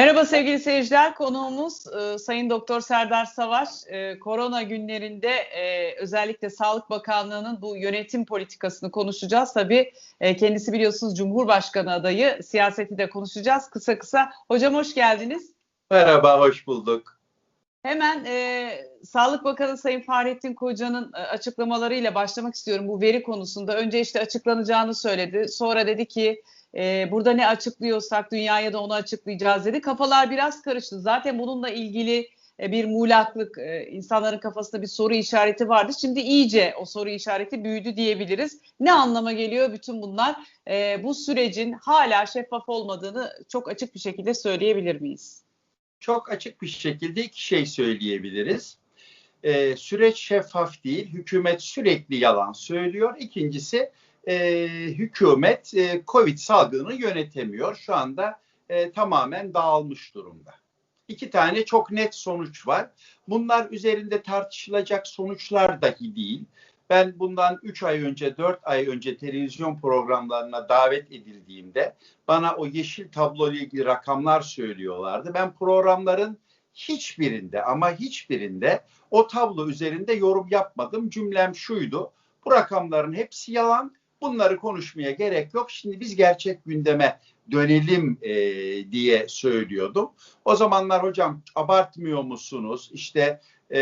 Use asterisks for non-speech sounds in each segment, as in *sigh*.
Merhaba sevgili seyirciler. Konuğumuz e, Sayın Doktor Serdar Savaş. E, korona günlerinde e, özellikle Sağlık Bakanlığı'nın bu yönetim politikasını konuşacağız. Tabii e, kendisi biliyorsunuz Cumhurbaşkanı adayı. Siyaseti de konuşacağız kısa kısa. Hocam hoş geldiniz. Merhaba, hoş bulduk. Hemen e, Sağlık Bakanı Sayın Fahrettin Koca'nın e, açıklamalarıyla başlamak istiyorum bu veri konusunda. Önce işte açıklanacağını söyledi. Sonra dedi ki e, burada ne açıklıyorsak dünyaya da onu açıklayacağız dedi. Kafalar biraz karıştı. Zaten bununla ilgili e, bir muğlaklık, e, insanların kafasında bir soru işareti vardı. Şimdi iyice o soru işareti büyüdü diyebiliriz. Ne anlama geliyor bütün bunlar? E, bu sürecin hala şeffaf olmadığını çok açık bir şekilde söyleyebilir miyiz? Çok açık bir şekilde iki şey söyleyebiliriz. Ee, süreç şeffaf değil, hükümet sürekli yalan söylüyor. İkincisi e, hükümet e, Covid salgını yönetemiyor. Şu anda e, tamamen dağılmış durumda. İki tane çok net sonuç var. Bunlar üzerinde tartışılacak sonuçlar dahi değil. Ben bundan 3 ay önce, 4 ay önce televizyon programlarına davet edildiğimde bana o yeşil tablo ile ilgili rakamlar söylüyorlardı. Ben programların hiçbirinde ama hiçbirinde o tablo üzerinde yorum yapmadım. Cümlem şuydu. Bu rakamların hepsi yalan. Bunları konuşmaya gerek yok. Şimdi biz gerçek gündeme dönelim e, diye söylüyordum. O zamanlar hocam abartmıyor musunuz? İşte e,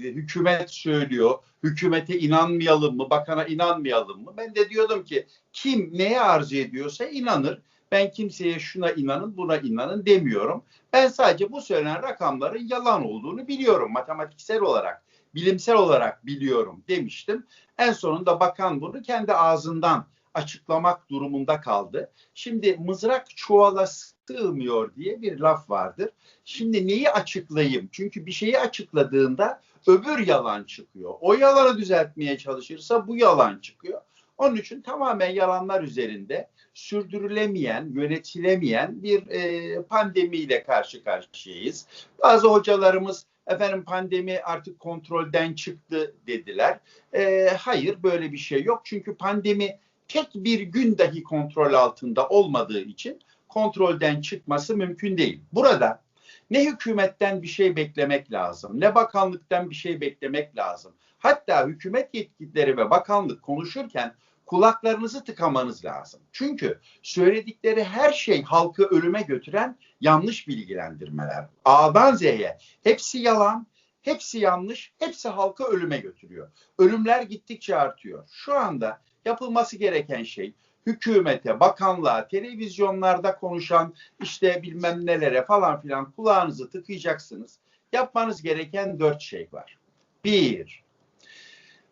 hükümet söylüyor. Hükümete inanmayalım mı? Bakana inanmayalım mı? Ben de diyordum ki kim neye arzu ediyorsa inanır. Ben kimseye şuna inanın buna inanın demiyorum. Ben sadece bu söylenen rakamların yalan olduğunu biliyorum matematiksel olarak, bilimsel olarak biliyorum demiştim. En sonunda bakan bunu kendi ağzından açıklamak durumunda kaldı. Şimdi mızrak çuvala sığmıyor diye bir laf vardır. Şimdi neyi açıklayayım? Çünkü bir şeyi açıkladığında öbür yalan çıkıyor. O yalanı düzeltmeye çalışırsa bu yalan çıkıyor. Onun için tamamen yalanlar üzerinde sürdürülemeyen, yönetilemeyen bir e, pandemiyle karşı karşıyayız. Bazı hocalarımız efendim pandemi artık kontrolden çıktı dediler. E, hayır böyle bir şey yok. Çünkü pandemi tek bir gün dahi kontrol altında olmadığı için kontrolden çıkması mümkün değil. Burada ne hükümetten bir şey beklemek lazım, ne bakanlıktan bir şey beklemek lazım. Hatta hükümet yetkilileri ve bakanlık konuşurken kulaklarınızı tıkamanız lazım. Çünkü söyledikleri her şey halkı ölüme götüren yanlış bilgilendirmeler. A'dan Z'ye hepsi yalan, hepsi yanlış, hepsi halkı ölüme götürüyor. Ölümler gittikçe artıyor. Şu anda yapılması gereken şey hükümete, bakanlığa, televizyonlarda konuşan işte bilmem nelere falan filan kulağınızı tıkayacaksınız. Yapmanız gereken dört şey var. Bir,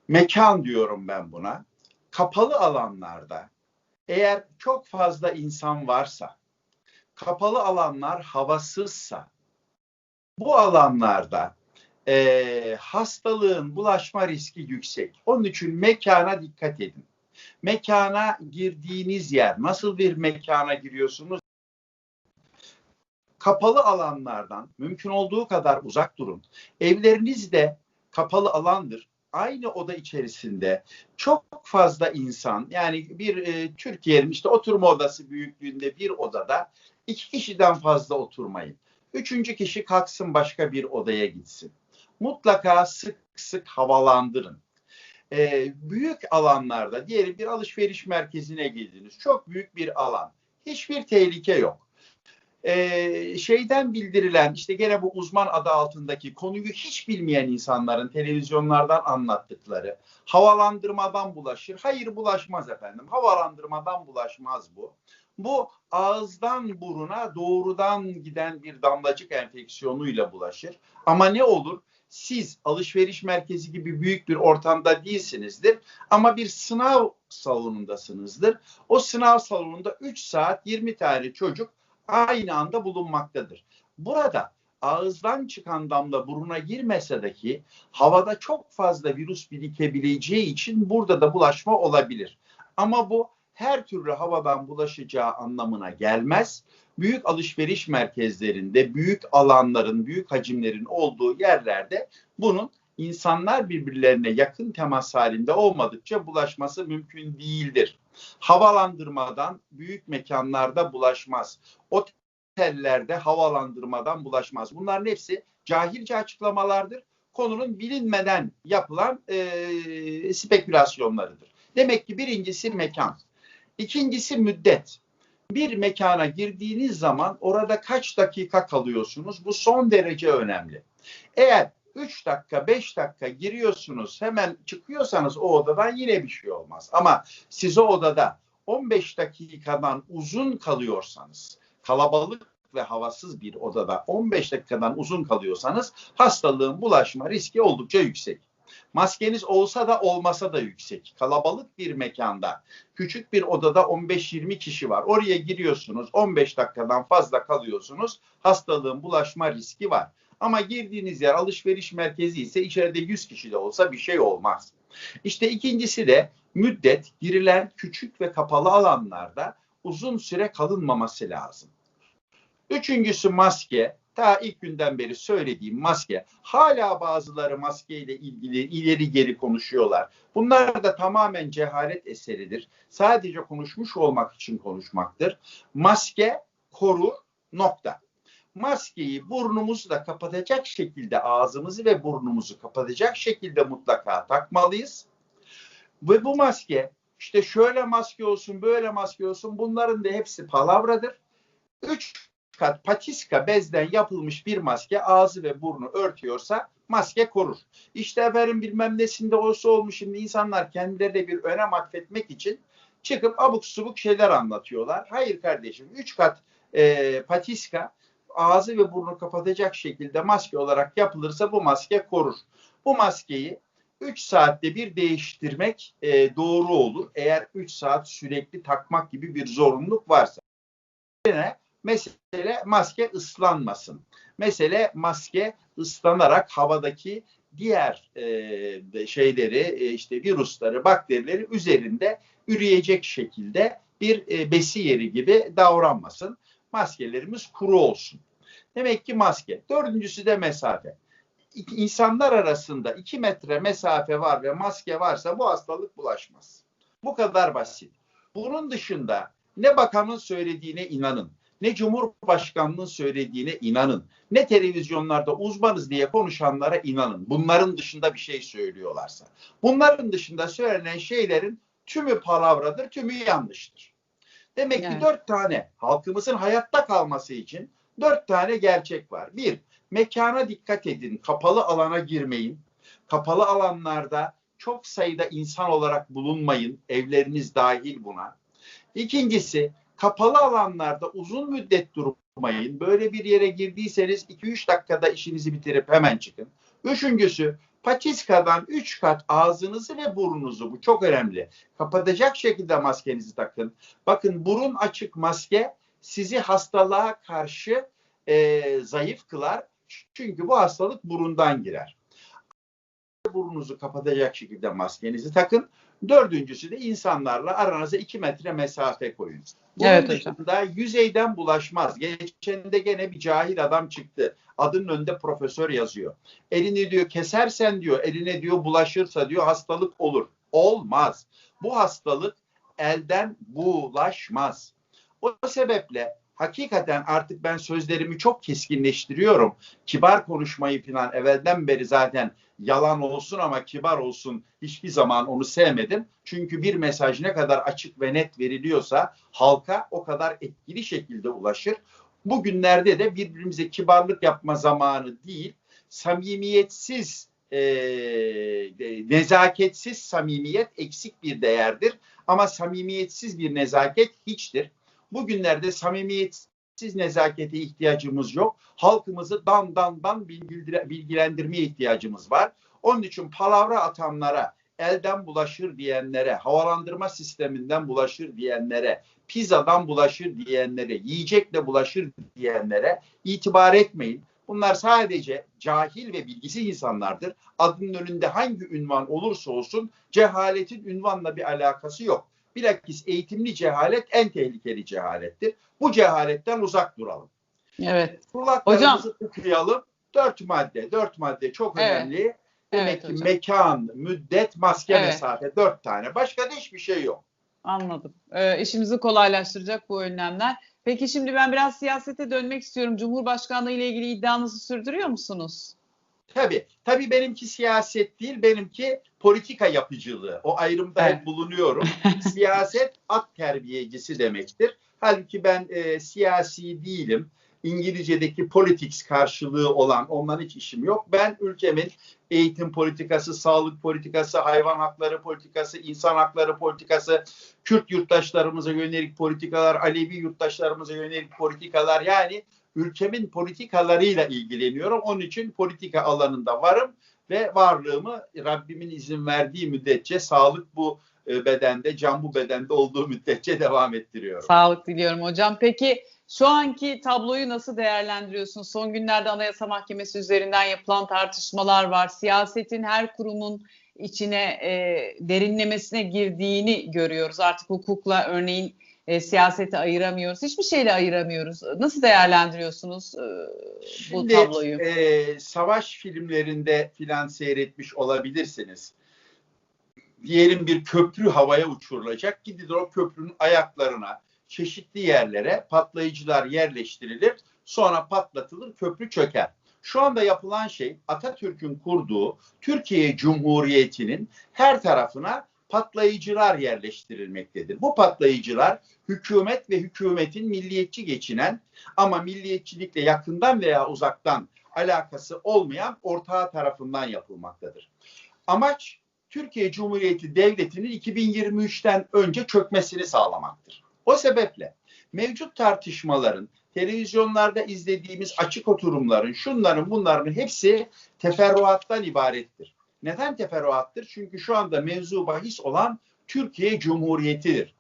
mekan diyorum ben buna. Kapalı alanlarda eğer çok fazla insan varsa, kapalı alanlar havasızsa, bu alanlarda e, hastalığın bulaşma riski yüksek. Onun için mekana dikkat edin mekana girdiğiniz yer nasıl bir mekana giriyorsunuz? Kapalı alanlardan mümkün olduğu kadar uzak durun. Evleriniz de kapalı alandır. Aynı oda içerisinde çok fazla insan yani bir e, Türkiye'nin işte oturma odası büyüklüğünde bir odada iki kişiden fazla oturmayın. Üçüncü kişi kalksın başka bir odaya gitsin. Mutlaka sık sık havalandırın e, büyük alanlarda diyelim bir alışveriş merkezine girdiniz. Çok büyük bir alan. Hiçbir tehlike yok. E, şeyden bildirilen işte gene bu uzman adı altındaki konuyu hiç bilmeyen insanların televizyonlardan anlattıkları havalandırmadan bulaşır. Hayır bulaşmaz efendim. Havalandırmadan bulaşmaz bu. Bu ağızdan buruna doğrudan giden bir damlacık enfeksiyonuyla bulaşır. Ama ne olur? siz alışveriş merkezi gibi büyük bir ortamda değilsinizdir ama bir sınav salonundasınızdır. O sınav salonunda 3 saat 20 tane çocuk aynı anda bulunmaktadır. Burada ağızdan çıkan damla buruna girmese dahi havada çok fazla virüs birikebileceği için burada da bulaşma olabilir. Ama bu her türlü havadan bulaşacağı anlamına gelmez. Büyük alışveriş merkezlerinde, büyük alanların, büyük hacimlerin olduğu yerlerde bunun insanlar birbirlerine yakın temas halinde olmadıkça bulaşması mümkün değildir. Havalandırmadan büyük mekanlarda bulaşmaz. Otellerde havalandırmadan bulaşmaz. Bunların hepsi cahilce açıklamalardır. Konunun bilinmeden yapılan e, spekülasyonlarıdır. Demek ki birincisi mekan. İkincisi müddet. Bir mekana girdiğiniz zaman orada kaç dakika kalıyorsunuz? Bu son derece önemli. Eğer 3 dakika, 5 dakika giriyorsunuz, hemen çıkıyorsanız o odadan yine bir şey olmaz. Ama siz o odada 15 dakikadan uzun kalıyorsanız, kalabalık ve havasız bir odada 15 dakikadan uzun kalıyorsanız hastalığın bulaşma riski oldukça yüksek. Maskeniz olsa da olmasa da yüksek. Kalabalık bir mekanda, küçük bir odada 15-20 kişi var. Oraya giriyorsunuz, 15 dakikadan fazla kalıyorsunuz. Hastalığın bulaşma riski var. Ama girdiğiniz yer alışveriş merkezi ise içeride 100 kişi de olsa bir şey olmaz. İşte ikincisi de müddet girilen küçük ve kapalı alanlarda uzun süre kalınmaması lazım. Üçüncüsü maske. Ta ilk günden beri söylediğim maske. Hala bazıları maskeyle ilgili ileri geri konuşuyorlar. Bunlar da tamamen cehalet eseridir. Sadece konuşmuş olmak için konuşmaktır. Maske korur nokta. Maskeyi burnumuzu da kapatacak şekilde ağzımızı ve burnumuzu kapatacak şekilde mutlaka takmalıyız. Ve bu maske işte şöyle maske olsun böyle maske olsun bunların da hepsi palavradır. Üç kat patiska bezden yapılmış bir maske ağzı ve burnu örtüyorsa maske korur. İşte efendim bilmem nesinde olsa olmuş şimdi insanlar kendilerine bir önem atfetmek için çıkıp abuk subuk şeyler anlatıyorlar. Hayır kardeşim üç kat e, patiska ağzı ve burnu kapatacak şekilde maske olarak yapılırsa bu maske korur. Bu maskeyi 3 saatte bir değiştirmek e, doğru olur. Eğer 3 saat sürekli takmak gibi bir zorunluluk varsa. Yine mesele maske ıslanmasın. Mesele maske ıslanarak havadaki diğer e, şeyleri e, işte virüsleri, bakterileri üzerinde üreyecek şekilde bir e, besi yeri gibi davranmasın. Maskelerimiz kuru olsun. Demek ki maske. Dördüncüsü de mesafe. İnsanlar arasında iki metre mesafe var ve maske varsa bu hastalık bulaşmaz. Bu kadar basit. Bunun dışında ne bakanın söylediğine inanın, ne Cumhurbaşkanının söylediğine inanın, ne televizyonlarda uzmanız diye konuşanlara inanın. Bunların dışında bir şey söylüyorlarsa. Bunların dışında söylenen şeylerin tümü palavradır, tümü yanlıştır. Demek yani. ki dört tane halkımızın hayatta kalması için dört tane gerçek var. Bir, mekana dikkat edin. Kapalı alana girmeyin. Kapalı alanlarda çok sayıda insan olarak bulunmayın. Evleriniz dahil buna. İkincisi, kapalı alanlarda uzun müddet durmayın. Böyle bir yere girdiyseniz 2-3 dakikada işinizi bitirip hemen çıkın. Üçüncüsü, patiskadan 3 kat ağzınızı ve burnunuzu bu çok önemli. Kapatacak şekilde maskenizi takın. Bakın burun açık maske sizi hastalığa karşı e, zayıf kılar. Çünkü bu hastalık burundan girer. Burnunuzu kapatacak şekilde maskenizi takın. Dördüncüsü de insanlarla aranıza iki metre mesafe koyun. Bunun evet, dışında hocam. yüzeyden bulaşmaz. Geçen de gene bir cahil adam çıktı. Adının önünde profesör yazıyor. Elini diyor kesersen diyor, eline diyor bulaşırsa diyor hastalık olur. Olmaz. Bu hastalık elden bulaşmaz. O sebeple hakikaten artık ben sözlerimi çok keskinleştiriyorum. Kibar konuşmayı falan evvelden beri zaten yalan olsun ama kibar olsun hiçbir zaman onu sevmedim. Çünkü bir mesaj ne kadar açık ve net veriliyorsa halka o kadar etkili şekilde ulaşır. Bugünlerde de birbirimize kibarlık yapma zamanı değil, samimiyetsiz e, nezaketsiz samimiyet eksik bir değerdir. Ama samimiyetsiz bir nezaket hiçtir. Bugünlerde samimiyetsiz nezakete ihtiyacımız yok. Halkımızı dan dan dan bilgilendirmeye ihtiyacımız var. Onun için palavra atanlara, elden bulaşır diyenlere, havalandırma sisteminden bulaşır diyenlere, pizzadan bulaşır diyenlere, yiyecekle bulaşır diyenlere itibar etmeyin. Bunlar sadece cahil ve bilgisiz insanlardır. Adının önünde hangi ünvan olursa olsun cehaletin ünvanla bir alakası yok. Bilakis eğitimli cehalet en tehlikeli cehalettir. Bu cehaletten uzak duralım. Evet. Kulaklarımızı Hocam. tıkayalım. Dört madde, dört madde çok evet. önemli. Demek evet, ki hocam. mekan, müddet, maske evet. mesafe dört tane. Başka da hiçbir şey yok. Anladım. Ee, işimizi kolaylaştıracak bu önlemler. Peki şimdi ben biraz siyasete dönmek istiyorum. Cumhurbaşkanlığı ile ilgili iddianızı sürdürüyor musunuz? Tabii. Tabii benimki siyaset değil, benimki politika yapıcılığı. O ayrımda Evet. hep bulunuyorum. *laughs* siyaset at terbiyecisi demektir. Halbuki ben e, siyasi değilim. İngilizce'deki politics karşılığı olan ondan hiç işim yok. Ben ülkemin eğitim politikası, sağlık politikası, hayvan hakları politikası, insan hakları politikası, Kürt yurttaşlarımıza yönelik politikalar, Alevi yurttaşlarımıza yönelik politikalar yani ülkemin politikalarıyla ilgileniyorum. Onun için politika alanında varım ve varlığımı Rabbimin izin verdiği müddetçe sağlık bu e, bedende, can bu bedende olduğu *laughs* müddetçe devam ettiriyorum. Sağlık diliyorum hocam. Peki şu anki tabloyu nasıl değerlendiriyorsunuz? Son günlerde Anayasa Mahkemesi üzerinden yapılan tartışmalar var. Siyasetin her kurumun içine e, derinlemesine girdiğini görüyoruz. Artık hukukla örneğin e, siyaseti ayıramıyoruz. Hiçbir şeyle ayıramıyoruz. Nasıl değerlendiriyorsunuz e, bu Şimdi tabloyu? e, savaş filmlerinde filan seyretmiş olabilirsiniz. Diyelim bir köprü havaya uçurulacak. Gidilir o köprünün ayaklarına, çeşitli yerlere patlayıcılar yerleştirilir. Sonra patlatılır, köprü çöker. Şu anda yapılan şey Atatürk'ün kurduğu Türkiye Cumhuriyeti'nin her tarafına patlayıcılar yerleştirilmektedir. Bu patlayıcılar hükümet ve hükümetin milliyetçi geçinen ama milliyetçilikle yakından veya uzaktan alakası olmayan ortağı tarafından yapılmaktadır. Amaç Türkiye Cumhuriyeti Devleti'nin 2023'ten önce çökmesini sağlamaktır. O sebeple mevcut tartışmaların, televizyonlarda izlediğimiz açık oturumların, şunların bunların hepsi teferruattan ibarettir. Neden teferruattır? Çünkü şu anda mevzu bahis olan Türkiye Cumhuriyeti'dir.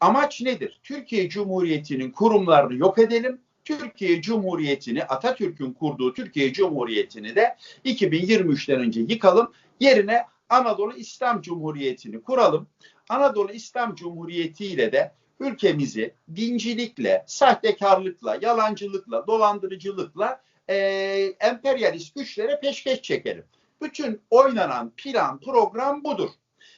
Amaç nedir? Türkiye Cumhuriyeti'nin kurumlarını yok edelim. Türkiye Cumhuriyeti'ni Atatürk'ün kurduğu Türkiye Cumhuriyeti'ni de 2023'ten önce yıkalım. Yerine Anadolu İslam Cumhuriyeti'ni kuralım. Anadolu İslam Cumhuriyeti ile de ülkemizi dincilikle, sahtekarlıkla, yalancılıkla, dolandırıcılıkla e, emperyalist güçlere peşkeş çekelim. Bütün oynanan plan, program budur.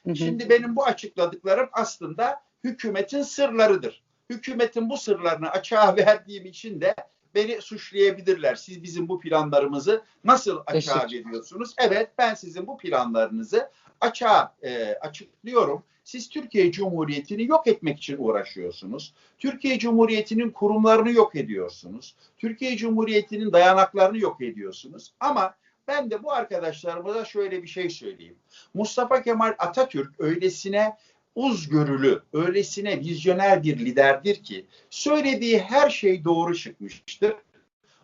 Hı hı. Şimdi benim bu açıkladıklarım aslında hükümetin sırlarıdır. Hükümetin bu sırlarını açığa *laughs* verdiğim için de beni suçlayabilirler. Siz bizim bu planlarımızı nasıl açığa veriyorsunuz? Evet ben sizin bu planlarınızı açığa e, açıklıyorum. Siz Türkiye Cumhuriyeti'ni yok etmek için uğraşıyorsunuz. Türkiye Cumhuriyeti'nin kurumlarını yok ediyorsunuz. Türkiye Cumhuriyeti'nin dayanaklarını yok ediyorsunuz. Ama ben de bu arkadaşlarıma şöyle bir şey söyleyeyim. Mustafa Kemal Atatürk öylesine uzgörülü, öylesine vizyoner bir liderdir ki söylediği her şey doğru çıkmıştır.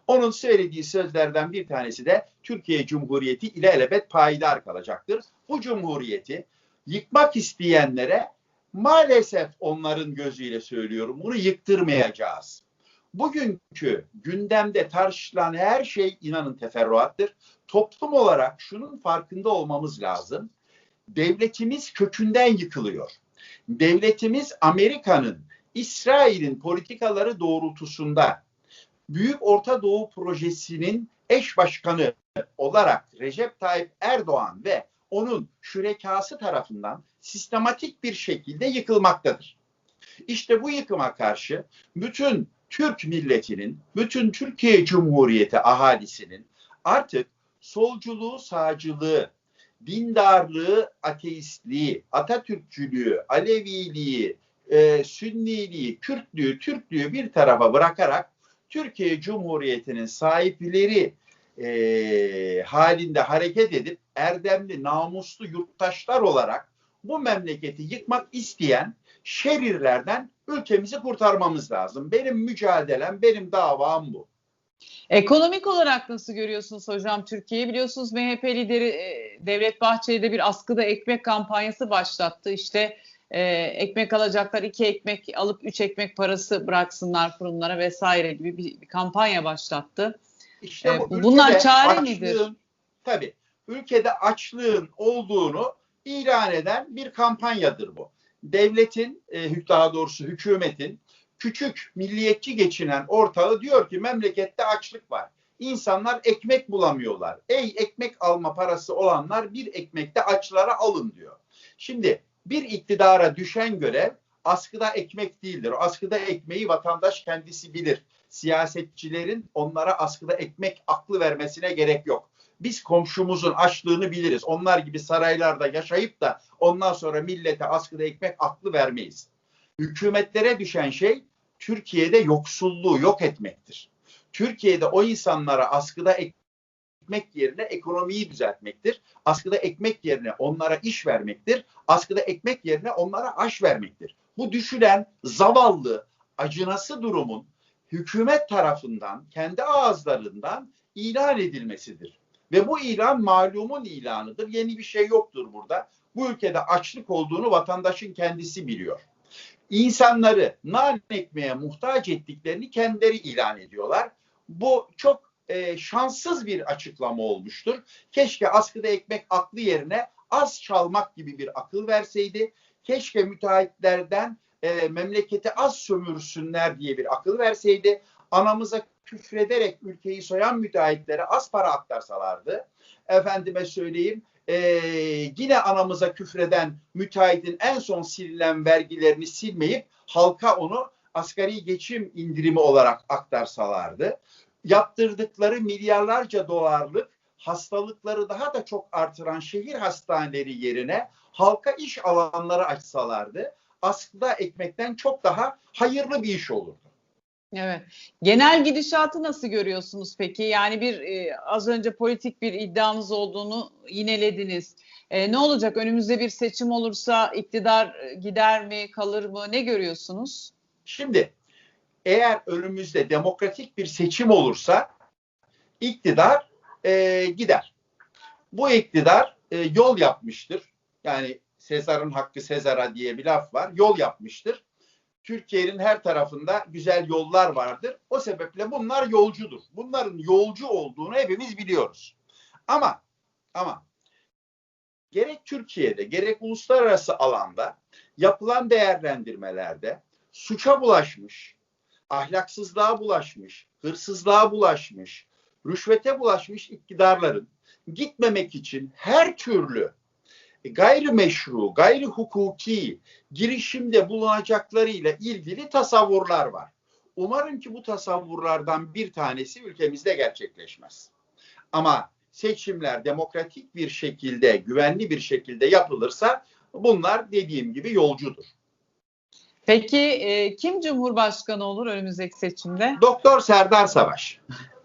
Onun söylediği sözlerden bir tanesi de Türkiye Cumhuriyeti ilelebet payidar kalacaktır. Bu cumhuriyeti yıkmak isteyenlere maalesef onların gözüyle söylüyorum bunu yıktırmayacağız. Bugünkü gündemde tartışılan her şey inanın teferruattır. Toplum olarak şunun farkında olmamız lazım. Devletimiz kökünden yıkılıyor. Devletimiz Amerika'nın, İsrail'in politikaları doğrultusunda Büyük Orta Doğu Projesi'nin eş başkanı olarak Recep Tayyip Erdoğan ve onun şürekası tarafından sistematik bir şekilde yıkılmaktadır. İşte bu yıkıma karşı bütün Türk milletinin, bütün Türkiye Cumhuriyeti ahalisinin artık solculuğu, sağcılığı, dindarlığı, ateistliği, Atatürkçülüğü, Aleviliği, e, Sünniliği, Kürtlüğü, Türklüğü bir tarafa bırakarak Türkiye Cumhuriyeti'nin sahipleri e, halinde hareket edip erdemli, namuslu yurttaşlar olarak bu memleketi yıkmak isteyen şerirlerden ülkemizi kurtarmamız lazım. Benim mücadelem, benim davam bu. Ekonomik olarak nasıl görüyorsunuz hocam Türkiye'yi? Biliyorsunuz MHP lideri e, Devlet Bahçeli de bir askıda ekmek kampanyası başlattı. İşte e, ekmek alacaklar iki ekmek alıp üç ekmek parası bıraksınlar fırınlara vesaire gibi bir, bir kampanya başlattı. İşte E, bu bunlar ülkede çare açlığın- midir? Tabii. Ülkede açlığın olduğunu ilan eden bir kampanyadır bu. Devletin, e, daha doğrusu hükümetin küçük milliyetçi geçinen ortağı diyor ki memlekette açlık var. İnsanlar ekmek bulamıyorlar. Ey ekmek alma parası olanlar bir ekmekte açlara alın diyor. Şimdi bir iktidara düşen görev askıda ekmek değildir. Askıda ekmeği vatandaş kendisi bilir. Siyasetçilerin onlara askıda ekmek aklı vermesine gerek yok. Biz komşumuzun açlığını biliriz. Onlar gibi saraylarda yaşayıp da ondan sonra millete askıda ekmek aklı vermeyiz. Hükümetlere düşen şey Türkiye'de yoksulluğu yok etmektir. Türkiye'de o insanlara askıda ekmek yerine ekonomiyi düzeltmektir. Askıda ekmek yerine onlara iş vermektir. Askıda ekmek yerine onlara aş vermektir. Bu düşülen zavallı, acınası durumun hükümet tarafından, kendi ağızlarından ilan edilmesidir. Ve bu ilan malumun ilanıdır. Yeni bir şey yoktur burada. Bu ülkede açlık olduğunu vatandaşın kendisi biliyor. İnsanları nan ekmeğe muhtaç ettiklerini kendileri ilan ediyorlar. Bu çok e, şanssız bir açıklama olmuştur. Keşke askıda ekmek aklı yerine az çalmak gibi bir akıl verseydi. Keşke müteahhitlerden e, memleketi az sömürsünler diye bir akıl verseydi. Anamıza küfrederek ülkeyi soyan müteahhitlere az para aktarsalardı. Efendime söyleyeyim e, yine anamıza küfreden müteahhitin en son sililen vergilerini silmeyip halka onu asgari geçim indirimi olarak aktarsalardı. Yaptırdıkları milyarlarca dolarlık hastalıkları daha da çok artıran şehir hastaneleri yerine halka iş alanları açsalardı aslında ekmekten çok daha hayırlı bir iş olurdu. Evet. Genel gidişatı nasıl görüyorsunuz peki? Yani bir e, az önce politik bir iddianız olduğunu yinelediniz. E, ne olacak? Önümüzde bir seçim olursa iktidar e, gider mi, kalır mı? Ne görüyorsunuz? Şimdi eğer önümüzde demokratik bir seçim olursa iktidar e, gider. Bu iktidar e, yol yapmıştır. Yani Sezar'ın hakkı Sezar'a diye bir laf var. Yol yapmıştır. Türkiye'nin her tarafında güzel yollar vardır. O sebeple bunlar yolcudur. Bunların yolcu olduğunu hepimiz biliyoruz. Ama ama gerek Türkiye'de gerek uluslararası alanda yapılan değerlendirmelerde suça bulaşmış, ahlaksızlığa bulaşmış, hırsızlığa bulaşmış, rüşvete bulaşmış iktidarların gitmemek için her türlü gayrimeşru, gayri hukuki girişimde bulunacaklarıyla ilgili tasavvurlar var. Umarım ki bu tasavvurlardan bir tanesi ülkemizde gerçekleşmez. Ama seçimler demokratik bir şekilde, güvenli bir şekilde yapılırsa bunlar dediğim gibi yolcudur. Peki e, kim Cumhurbaşkanı olur önümüzdeki seçimde? Doktor Serdar Savaş. *laughs*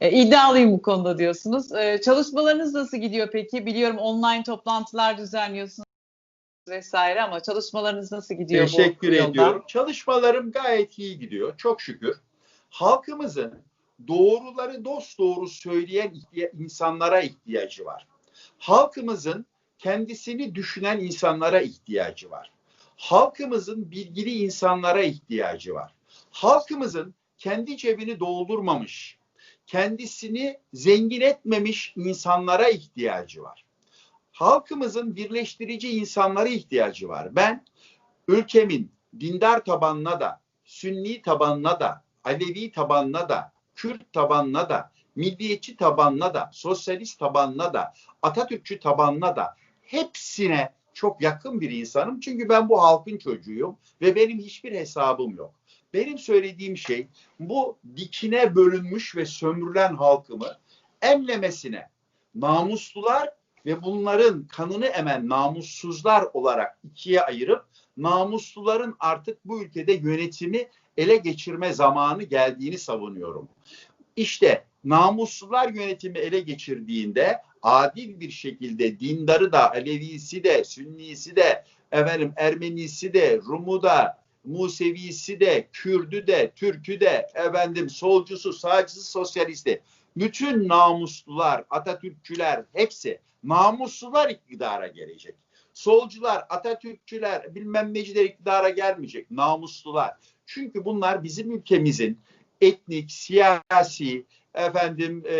E, iddialıyım bu konuda diyorsunuz. E, çalışmalarınız nasıl gidiyor peki? Biliyorum online toplantılar düzenliyorsunuz vesaire ama çalışmalarınız nasıl gidiyor Teşekkür bu yolda? ediyorum. Çalışmalarım gayet iyi gidiyor. Çok şükür. Halkımızın doğruları dost doğru söyleyen insanlara ihtiyacı var. Halkımızın kendisini düşünen insanlara ihtiyacı var. Halkımızın bilgili insanlara ihtiyacı var. Halkımızın kendi cebini doldurmamış, kendisini zengin etmemiş insanlara ihtiyacı var. Halkımızın birleştirici insanlara ihtiyacı var. Ben ülkemin dindar tabanına da, Sünni tabanına da, Alevi tabanına da, Kürt tabanına da, milliyetçi tabanına da, sosyalist tabanına da, Atatürkçü tabanına da hepsine çok yakın bir insanım. Çünkü ben bu halkın çocuğuyum ve benim hiçbir hesabım yok. Benim söylediğim şey bu dikine bölünmüş ve sömürülen halkımı enlemesine namuslular ve bunların kanını emen namussuzlar olarak ikiye ayırıp namusluların artık bu ülkede yönetimi ele geçirme zamanı geldiğini savunuyorum. İşte namuslular yönetimi ele geçirdiğinde adil bir şekilde dindarı da, Alevisi de, Sünnisi de, efendim Ermenisi de, Rumu da, Musevisi de, Kürdü de, Türkü de, efendim solcusu, sağcısı, sosyalisti. Bütün namuslular, Atatürkçüler hepsi namuslular iktidara gelecek. Solcular, Atatürkçüler, bilmem neciler iktidara gelmeyecek. Namuslular. Çünkü bunlar bizim ülkemizin etnik, siyasi, efendim e,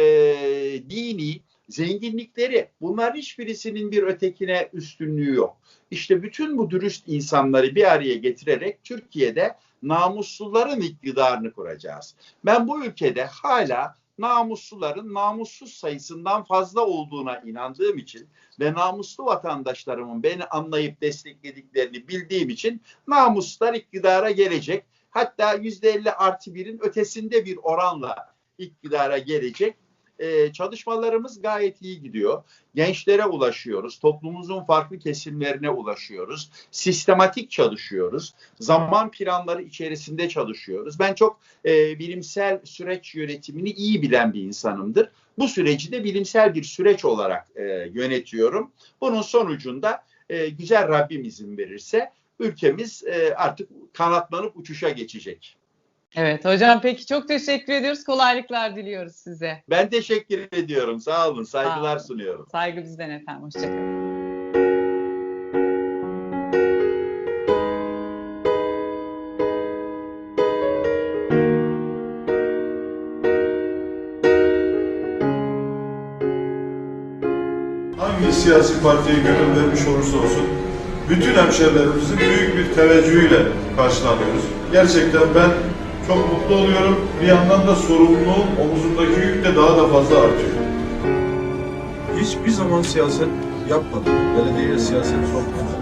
dini zenginlikleri. Bunlar hiçbirisinin bir ötekine üstünlüğü yok. İşte bütün bu dürüst insanları bir araya getirerek Türkiye'de namusluların iktidarını kuracağız. Ben bu ülkede hala namusluların namussuz sayısından fazla olduğuna inandığım için ve namuslu vatandaşlarımın beni anlayıp desteklediklerini bildiğim için namuslar iktidara gelecek. Hatta yüzde elli artı birin ötesinde bir oranla iktidara gelecek. Ee, çalışmalarımız gayet iyi gidiyor. Gençlere ulaşıyoruz, toplumumuzun farklı kesimlerine ulaşıyoruz, sistematik çalışıyoruz, zaman planları içerisinde çalışıyoruz. Ben çok e, bilimsel süreç yönetimini iyi bilen bir insanımdır. Bu süreci de bilimsel bir süreç olarak e, yönetiyorum. Bunun sonucunda e, güzel Rabbim izin verirse ülkemiz e, artık kanatlanıp uçuşa geçecek. Evet hocam peki çok teşekkür ediyoruz. Kolaylıklar diliyoruz size. Ben teşekkür ediyorum. Sağ olun. Saygılar Sağ olun. sunuyorum. Saygı bizden efendim. Hoşçakalın. hangi siyasi partiye gönül vermiş olursa olsun bütün hemşerilerimizin büyük bir teveccühüyle karşılanıyoruz. Gerçekten ben çok mutlu oluyorum. Bir yandan da sorumluluğum omuzumdaki yük de daha da fazla artıyor. Hiçbir zaman siyaset yapmadım. Belediyeye siyaset sokmadım.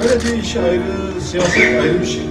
Belediye işi ayrı, siyaset ayrı bir şey.